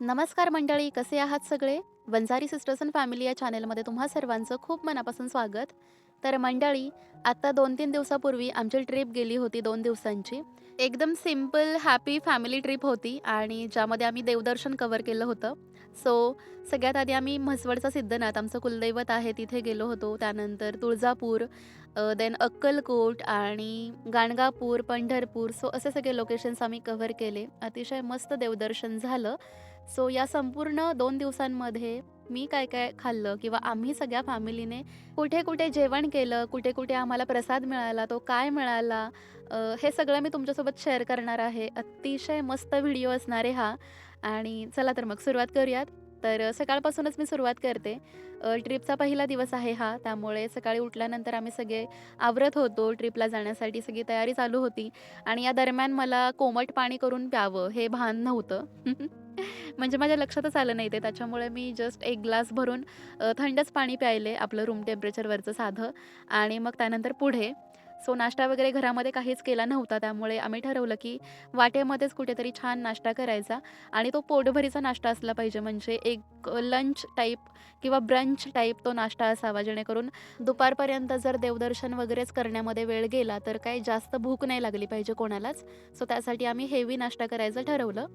नमस्कार मंडळी कसे आहात सगळे? वंजारी सिस्टर्स अँड फॅमिली या चॅनेलमध्ये तुम्हा सर्वांचं खूप मनापासून स्वागत. तर मंडळी आत्ता दोन तीन दिवसापूर्वी आमची ट्रिप गेली होती दोन दिवसांची. एकदम सिंपल हॅपी फॅमिली ट्रिप होती आणि ज्यामध्ये आम्ही देवदर्शन कवर केलं होतं. सो सगळ्यात आधी आम्ही म्हसवडचा सिद्धनाथ आमचं कुलदैवत आहे तिथे गेलो होतो. त्यानंतर तुळजापूर देन अक्कलकोट आणि गाणगापूर पंढरपूर सो असे सगळे लोकेशन्स आम्ही कव्हर केले. अतिशय मस्त देवदर्शन झालं. सो या संपूर्ण दोन दिवसांमध्ये मी काय काय खाल्लं किंवा आम्ही सगळ्या फॅमिलीने कुठे कुठे जेवण केलं कुठे कुठे आम्हाला प्रसाद मिळाला तो काय मिळाला हे सगळं मी तुमच्यासोबत शेअर करणार आहे. अतिशय मस्त व्हिडिओ असणार आहे हा. आणि चला तर मग सुरुवात करूयात. तर सकाळपासूनच मी सुरुवात करते. ट्रिपचा पहिला दिवस आहे हा. त्यामुळे सकाळी उठल्यानंतर आम्ही सगळे आवरत होतो. ट्रिपला जाण्यासाठी सगळी तयारी चालू होती. आणि या दरम्यान मला कोमट पाणी करून प्यावं हे भान नव्हतं. म्हणजे माझ्या लक्षातच आलं नाही ते. त्याच्यामुळे मी जस्ट एक ग्लास भरून थंडच पाणी प्यायले आपलं रूम टेम्परेचरवरचं साधं. आणि मग त्यानंतर पुढे. सो नाश्ता वगैरे घरामध्ये काहीच केला नव्हता. त्यामुळे आम्ही ठरवलं की वाटेमध्येच कुठेतरी छान नाश्ता करायचा. आणि तो पोटभरीचा नाश्ता असला पाहिजे. म्हणजे एक लंच टाईप किंवा ब्रंच टाईप तो नाश्ता असावा. जेणेकरून दुपारपर्यंत जर देवदर्शन वगैरेच करण्यामध्ये वेळ गेला तर काही जास्त भूक नाही लागली पाहिजे कोणालाच. सो त्यासाठी आम्ही हेवी नाश्ता करायचं ठरवलं.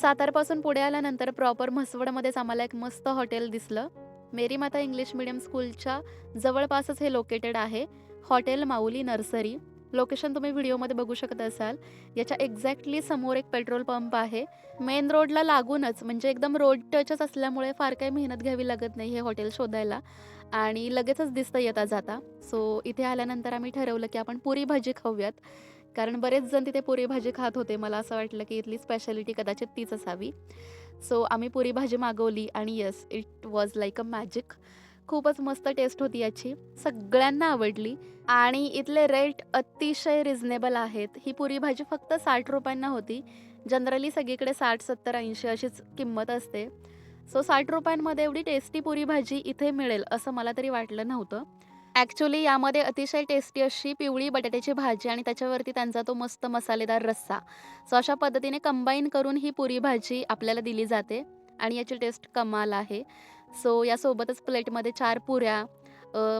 सातारपासून पुढे आल्यानंतर प्रॉपर म्हसवडमध्येच आम्हाला एक मस्त हॉटेल दिसलं. मेरी माता इंग्लिश मिडियम स्कूलच्या जवळपासच हे लोकेटेड आहे. हॉटेल माऊली नर्सरी. लोकेशन तुम्ही व्हिडिओमध्ये बघू शकत असाल. याच्या एक्झॅक्टली समोर एक पेट्रोल पंप आहे. मेन रोडला लागूनच म्हणजे एकदम रोड टचच असल्यामुळे फार काही मेहनत घ्यावी लागत नाही हे हॉटेल शोधायला. आणि लगेचच दिसतं येता जाता. सो इथे आल्यानंतर आम्ही ठरवलं की आपण पुरी भाजी खाऊयात. कारण बरेच जण तिथे पुरी भाजी खात होते. मला असं वाटलं की इथली स्पेशालिटी कदाचित तीच असावी. सो आम्ही पुरी भाजी मागवली आणि yes it was like a magic खूपच मस्त टेस्ट होती याची. सगळ्यांना आवडली. आणि इथले रेट अतिशय रिझनेबल आहेत. ही पुरी भाजी फक्त साठ रुपयांना होती. जनरली सगळीकडे साठ सत्तर ऐंशी अशीच किंमत असते. सो साठ रुपयांमध्ये एवढी टेस्टी पुरी भाजी इथे मिळेल असं मला तरी वाटलं नव्हतं. ॲक्च्युली यामध्ये अतिशय टेस्टी अशी पिवळी बटाट्याची भाजी आणि त्याच्यावरती त्यांचा तो मस्त मसालेदार रस्सा. सो अशा पद्धतीने कंबाईन करून ही पुरी भाजी आपल्याला दिली जाते आणि याची टेस्ट कमाल आहे. सो यासोबतच प्लेटमध्ये चार पुऱ्या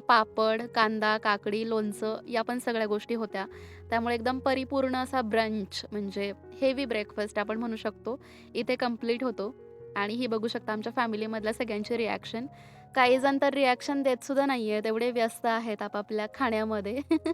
पापड कांदा काकडी लोणचं या पण सगळ्या गोष्टी होत्या. त्यामुळे एकदम परिपूर्ण असा ब्रंच म्हणजे हेवी ब्रेकफास्ट आपण म्हणू शकतो. इथे कंप्लीट होतो. आणि ही बघू शकता आमच्या फॅमिलीमधल्या सगळ्यांची रिॲक्शन काही जण तर रिॲक्शन देत सुद्धा नाही आहेत एवढे व्यस्त आहेत आपापल्या खाण्यामध्ये.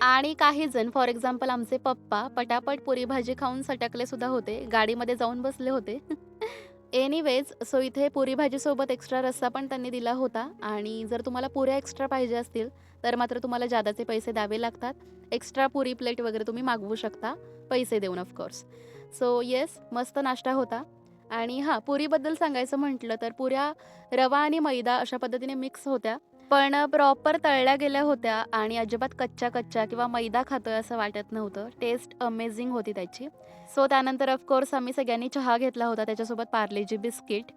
आणि काही जण फॉर एक्झाम्पल आमचे पप्पा पटापट पुरी भाजी खाऊन सटकले सुद्धा होते. गाडीमध्ये जाऊन बसले होते. एनिवेज सो इथे पुरी भाजीसोबत एक्स्ट्रा रस्सा पण त्यांनी दिला होता. आणि जर तुम्हाला पुऱ्या एक्स्ट्रा पाहिजे असतील तर मात्र तुम्हाला जादाचे पैसे द्यावे लागतात. एक्स्ट्रा पुरी प्लेट वगैरे तुम्ही मागवू शकता. पैसे देऊन ऑफकोर्स सो येस मस्त नाश्ता होता. आणि हां पुरीबद्दल सांगायचं म्हटलं तर पुऱ्या रवा आणि मैदा अशा पद्धतीने मिक्स होत्या. पण प्रॉपर तळल्या गेल्या होत्या आणि अजिबात कच्च्या कच्च्या किंवा मैदा खातोय असं वाटत नव्हतं. टेस्ट अमेझिंग होती त्याची. सो त्यानंतर ऑफकोर्स आम्ही सगळ्यांनी चहा घेतला होता त्याच्यासोबत पार्लेजी बिस्किट.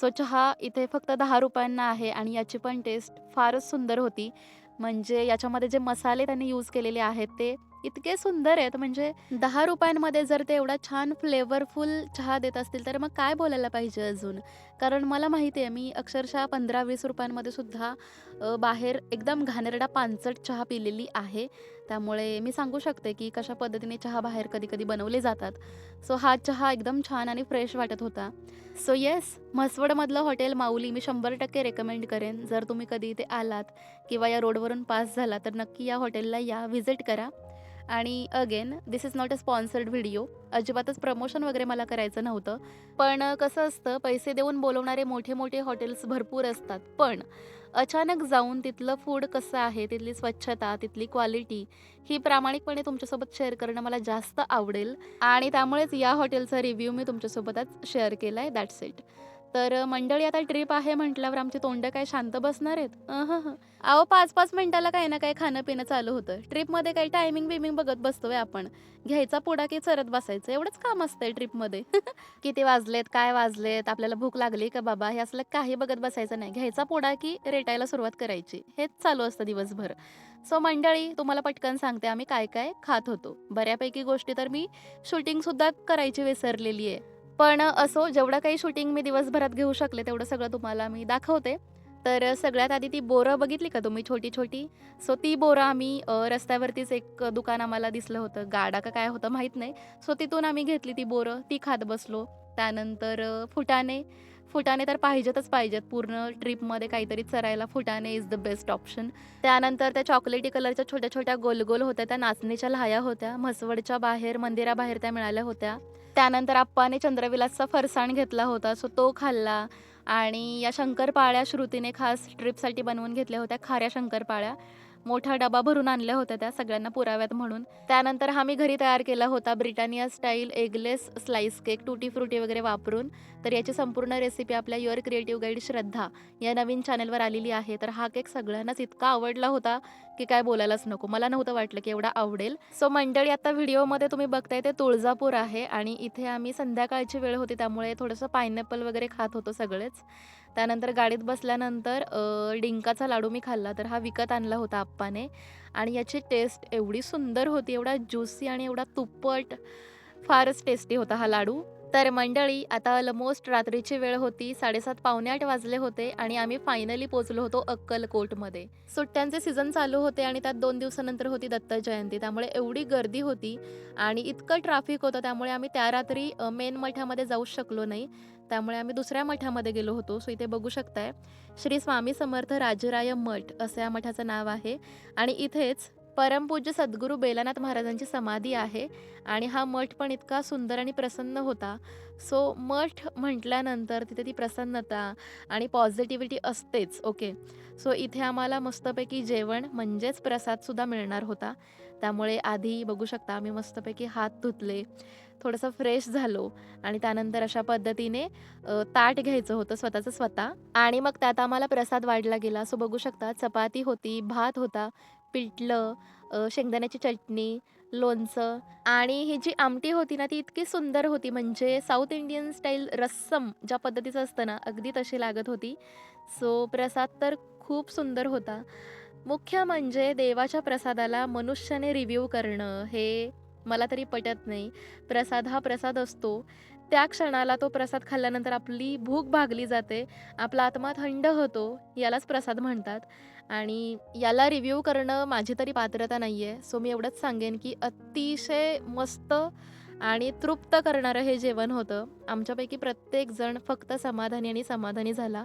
सो चहा इथे फक्त दहा रुपयांना आहे आणि याची पण टेस्ट फारच सुंदर होती. म्हणजे याच्यामध्ये जे मसाले त्यांनी यूज केलेले आहेत ते इतके सुंदर आहेत. म्हणजे दहा रुपयांमध्ये जर ते एवढा छान फ्लेवरफुल चहा देत असतील तर मग काय बोलायला पाहिजे अजून? कारण मला माहिती आहे मी अक्षरशः पंधरा वीस रुपयांमध्ये सुद्धा बाहेर एकदम घाणेरडा पानचट चहा पिलेली आहे. त्यामुळे मी सांगू शकते की कशा पद्धतीने चहा बाहेर कधी कधी बनवले जातात. सो हा चहा एकदम छान आणि फ्रेश वाटत होता. सो येस म्हसवडमधलं हॉटेल माऊली मी शंभर टक्के रेकमेंड करेन. जर तुम्ही कधी इथे आलात किंवा या रोडवरून पास झाला तर नक्की या हॉटेलला या व्हिजिट करा. आणि again this is not a sponsored video अजिबातच प्रमोशन वगैरे मला करायचं नव्हतं. पण कसं असतं पैसे देऊन बोलवणारे मोठे मोठे हॉटेल्स भरपूर असतात. पण अचानक जाऊन तिथलं फूड कसं आहे तिथली स्वच्छता तिथली क्वालिटी ही प्रामाणिकपणे तुमच्यासोबत शेअर करणं मला जास्त आवडेल. आणि त्यामुळेच या हॉटेलचा रिव्ह्यू मी तुमच्यासोबतच शेअर केला आहे दॅट्स इट तर मंडळी आता ट्रिप आहे म्हटल्यावर आमची तोंड काय शांत बसणार आहेत? अहं. अहो पाच पाच मिनिटाला काही ना काही खाणं पिणं चालू होतं. ट्रिपमध्ये काही टायमिंग बिमिंग बघत बसतोय आपण. घ्यायचा पुडा की चरत बसायचं? एवढंच काम असतंय ट्रिपमध्ये. किती वाजलेत काय वाजलेत? आपल्याला भूक लागली का बाबा? हे असलं काही बघत बसायचं नाही. घ्यायचा पुडा की रेटायला सुरुवात करायची. हेच चालू असतं दिवसभर. सो मंडळी तुम्हाला पटकन सांगते आम्ही काय काय खात होतो. बऱ्यापैकी गोष्टी तर मी शूटिंग सुद्धा करायची विसरलेली आहे पण असो जेवढं काही शूटिंग मी दिवसभरात घेऊ शकले तेवढं सगळं तुम्हाला मी दाखवते. तर सगळ्यात आधी ती बोरं बघितली का तुम्ही छोटी छोटी सो ती बोरं आम्ही रस्त्यावरतीच एक दुकान आम्हाला दिसलं होतं. गाडा का काय होतं माहीत नाही. सो तिथून आम्ही घेतली ती बोरं. ती खात बसलो. त्यानंतर फुटाने फुटाणे. फुटाणे तर पाहिजेतच पाहिजेत. पूर्ण ट्रिपमध्ये काहीतरी चरायला फुटाणे इज द बेस्ट ऑप्शन त्यानंतर त्या चॉकलेटी कलरच्या छोट्या छोट्या गोलगोल होत्या. त्या नाचणीच्या लाह्या होत्या. म्हसवडच्या बाहेर मंदिराबाहेर त्या मिळाल्या होत्या. त्यानंतर आप्पाने चंद्रविलासचा फरसाण घेतला होता सो तो खाल्ला. आणि या शंकरपाळ्या श्रुतीने खास ट्रिपसाठी बनवून घेतल्या होत्या खाऱ्या शंकरपाळ्या. मोठा डबा भरून आणल्या होत्या त्या सगळ्यांना पुराव्यात म्हणून. त्यानंतर हा मी घरी तयार केला होता Britannia style eggless slice cake tutti frutti वगैरे वापरून. तर याची संपूर्ण रेसिपी आपल्या युअर क्रिएटिव्ह गाईड श्रद्धा या नवीन चॅनलवर आलेली आहे. तर हा केक सगळ्यांनाच इतका आवडला होता की काय बोलायलाच नको. मला नव्हतं वाटलं की एवढा आवडेल. सो मंडळी आता व्हिडिओमध्ये तुम्ही बघताय ते तुळजापूर आहे आणि इथे आम्ही संध्याकाळची वेळ होती त्यामुळे थोडंसं पायनॅपल वगैरे खात होतो सगळेच. त्यानंतर गाडीत बसल्यानंतर डिंकाचा लाडू मी खाल्ला तर हा विकत आणला होता आप्पाने. आणि याची टेस्ट एवढी सुंदर होती एवढा ज्युसी आणि एवढा तुप्पट फारच टेस्टी होता हा लाडू. तर मंडळी आता ऑलमोस्ट रात्रीची वेळ होती साडेसात पावणे आठ वाजले होते आणि आम्ही फायनली पोचलो होतो अक्कलकोटमध्ये. सुट्ट्यांचे सीझन चालू होते आणि त्यात दोन दिवसानंतर होती दत्त जयंती. त्यामुळे एवढी गर्दी होती आणि इतकं ट्रॅफिक होतं त्यामुळे आम्ही त्या रात्री मेन मठामध्ये जाऊ शकलो नाही. त्यामुळे आम्ही दुसऱ्या मठामध्ये गेलो होतो. सो इथे बघू शकताय श्री स्वामी समर्थ राजराय मठ असं या मठाचं नाव आहे. आणि इथेच परमपूज्य सद्गुरू बेलानाथ महाराजांची समाधी आहे आणि हा मठ पण इतका सुंदर आणि प्रसन्न होता. सो मठ म्हटल्यानंतर तिथे ती प्रसन्नता आणि पॉझिटिव्हिटी असतेच ओके सो इथे आम्हाला मस्तपैकी जेवण म्हणजेच प्रसादसुद्धा मिळणार होता. त्यामुळे आधी बघू शकता आम्ही मस्तपैकी हात धुतले थोडंसं फ्रेश झालो आणि त्यानंतर अशा पद्धतीने ताट घ्यायचं होतं स्वतःचं स्वतः. आणि मग त्यात आम्हाला प्रसाद वाढला गेला. सो बघू शकता चपाती होती भात होता पिठलं अ, शेंगदाण्याची चटणी लोणचं आणि ही जी आमटी होती ना ती इतकी सुंदर होती. म्हणजे साऊथ इंडियन स्टाईल रस्सम ज्या पद्धतीचं असतं ना अगदी तशी लागत होती. सो प्रसाद तर खूप सुंदर होता. मुख्य म्हणजे देवाच्या प्रसादाला मनुष्याने रिव्ह्यू करणं हे मला तरी पटत नाही. प्रसाद हा प्रसाद असतो. त्या क्षणाला तो प्रसाद खाल्ल्यानंतर आपली भूक भागली जाते आपला आत्मा थंड होतो यालाच प्रसाद म्हणतात. आणि याला रिव्ह्यू करणं माझी तरी पात्रता नाही आहे सो मी एवढंच सांगेन की अतिशय मस्त आणि तृप्त करणारं हे जेवण होतं. आमच्यापैकी प्रत्येकजण फक्त समाधानी आणि समाधानी झाला.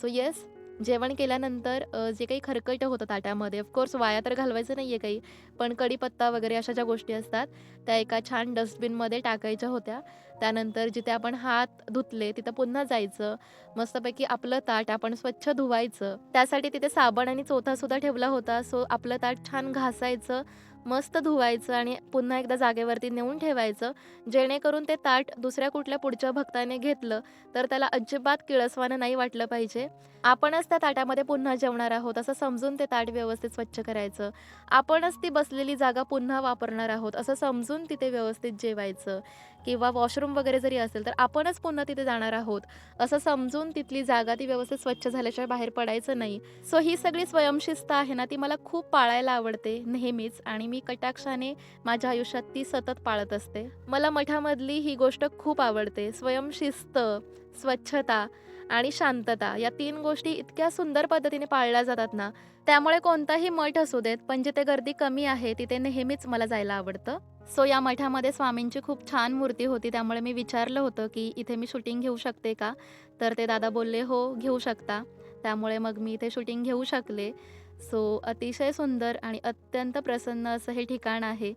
सो येस जेवण केल्यानंतर जे काही खरकटं होतं ताटामध्ये ऑफकोर्स वाया तर घालवायचं नाही आहे काही पण कढीपत्ता वगैरे अशा ज्या गोष्टी असतात त्या एका छान डस्टबिनमध्ये टाकायच्या होत्या. त्यानंतर जिथे आपण हात धुतले तिथं पुन्हा जायचं. मस्तपैकी आपलं ताट आपण स्वच्छ धुवायचं. त्यासाठी तिथे साबण आणि चोथासुद्धा ठेवला होता. सो आपलं ताट छान घासायचं. मस्त धुवायचं आणि पुन्हा एकदा जागेवरती नेऊन ठेवायचं. जेणेकरून ते ताट दुसऱ्या कुठल्या पुढच्या भक्ताने घेतलं तर त्याला अजिबात किळसवानं नाही वाटलं पाहिजे. आपणच त्या ताटामध्ये पुन्हा जेवणार आहोत असं समजून ते ताट व्यवस्थित स्वच्छ करायचं. आपणच ती बसलेली जागा पुन्हा वापरणार आहोत असं समजून तिथे व्यवस्थित जेवायचं. किंवा वॉशरूम वगैरे जरी असेल तर आपणच पुन्हा तिथे जाणार आहोत. असं समजून तिथली जागा ती व्यवस्थित स्वच्छ झाल्याशिवाय बाहेर पडायचं नाही. सो ही सगळी स्वयंशिस्त आहे ना ती मला खूप पाळायला आवडते नेहमीच आणि मी कटाक्षाने माझ्या आयुष्यात ती सतत पाळत असते. मला मठामधली ही गोष्ट खूप आवडते. स्वयंशिस्त स्वच्छता आणि शांतता या तीन गोष्टी इतक्या सुंदर पद्धतीने पाळल्या जातात ना त्यामुळे कोणताही मठ असू देत पण जिथे गर्दी कमी आहे तिथे नेहमीच मला जायला आवडतं. सो या मठामध्ये स्वामींची खूप छान मूर्ती होती. त्यामुळे मी विचारलं होतं की इथे मी शूटिंग घेऊ शकते का? तर ते दादा बोलले हो घेऊ शकता. त्यामुळे मग मी इथे शूटिंग घेऊ शकले. सो अतिशय सुंदर आणि अत्यंत प्रसन्न असं हे ठिकाण आहे.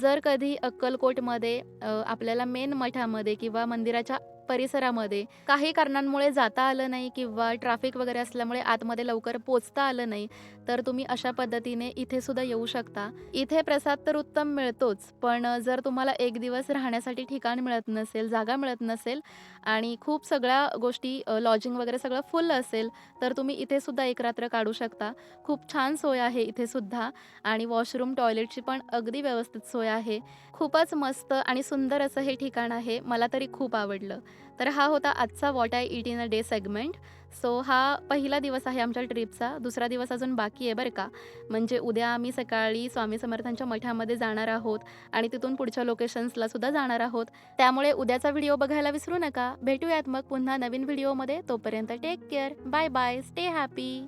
जर कधी अक्कलकोटमध्ये आपल्याला मेन मठामध्ये किंवा मंदिराच्या परिसरामध्ये. काही कारणांमुळे जाता आलं नाही किंवा ट्रॅफिक वगैरे असल्यामुळे आतमध्ये लवकर पोचता आलं नाही तर तुम्ही अशा पद्धतीने इथे सुद्धा येऊ शकता. इथे प्रसाद तर उत्तम मिळतोच पण जर तुम्हाला एक दिवस राहण्यासाठी ठिकाण मिळत नसेल जागा मिळत नसेल आणि खूप सगळ्या गोष्टी लॉजिंग वगैरे सगळं फुल असेल तर तुम्ही इथे सुद्धा एक रात्र काढू शकता. खूप छान सोय आहे इथे सुद्धा आणि वॉशरूम टॉयलेटची पण अगदी व्यवस्थित सोय आहे. खूपच मस्त आणि सुंदर असं हे ठिकाण आहे मला तरी खूप आवडलं. तर हा होता आजचा what I eat in a day segment so हा पहिला दिवस आहे आमच्या ट्रिपचा दुसरा दिवस अजून बाकी आहे बरं का. म्हणजे उद्या आम्ही सकाळी स्वामी समर्थांच्या मठामध्ये जाणार आहोत आणि तिथून पुढच्या लोकेशन्सला सुद्धा जाणार आहोत. त्यामुळे उद्याचा व्हिडिओ बघायला विसरू नका. भेटूयात मग पुन्हा नवीन व्हिडिओमध्ये तोपर्यंत take care bye bye stay happy